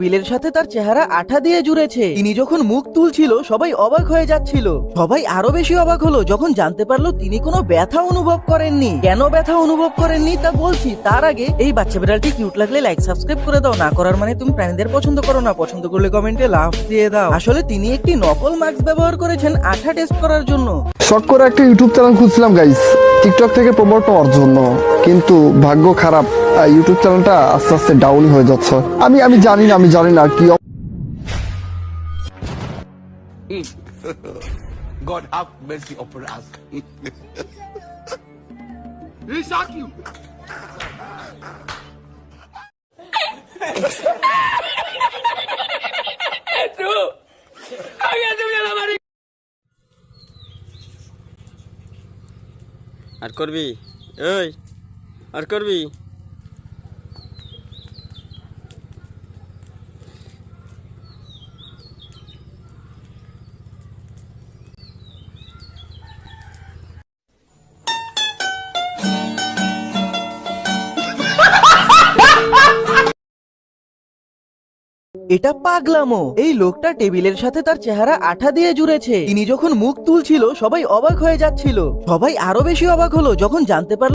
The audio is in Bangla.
বিলের সাথে তার চেহারা আঠা দিয়ে জুড়েছে। তিনি যখন মুখ তুলছিল, সবাই অবাক হয়ে যাচ্ছিল। সবাই আরও বেশি অবাক হলো যখন জানতে পারল তিনি কোনো ব্যথা অনুভব করেননি। কেন ব্যথা অনুভব করেননি তা বলছি তার আগে এই বাচ্চা বিড়ালটি কিউট লাগলে লাইক সাবস্ক্রাইব করে দাও। না করার মানে তুমি প্রাণীদের পছন্দ করো না। পছন্দ করলে কমেন্টে লাভ দিয়ে দাও। আসলে তিনি একটি নকল মাস্ক ব্যবহার করেছেন আঠা টেস্ট করার জন্য। শখ করে একটা ইউটিউব চ্যানেল খুঁজছিলাম গাইস টিকটক থেকে প্রমোট পাওয়ার জন্য কিন্তু ভাগ্য খারাপ ইউটিউব চ্যানেলটা আস্তে আস্তে ডাউন হয়ে যাচ্ছে আমি আমি জানি না, আমি জানি না কি God have mercy upon us. আর করবি? ওই আর করবি? এটা পাগলামো। এই লোকটা টেবিলের সাথে তার চেহারা আঠা দিয়ে জুড়েছে। তিনি যখন মুখ তুলছিল, সবাই অবাক হয়ে যাচ্ছিল। সবাই আরও বেশি অবাক হলো যখন জানতে পারল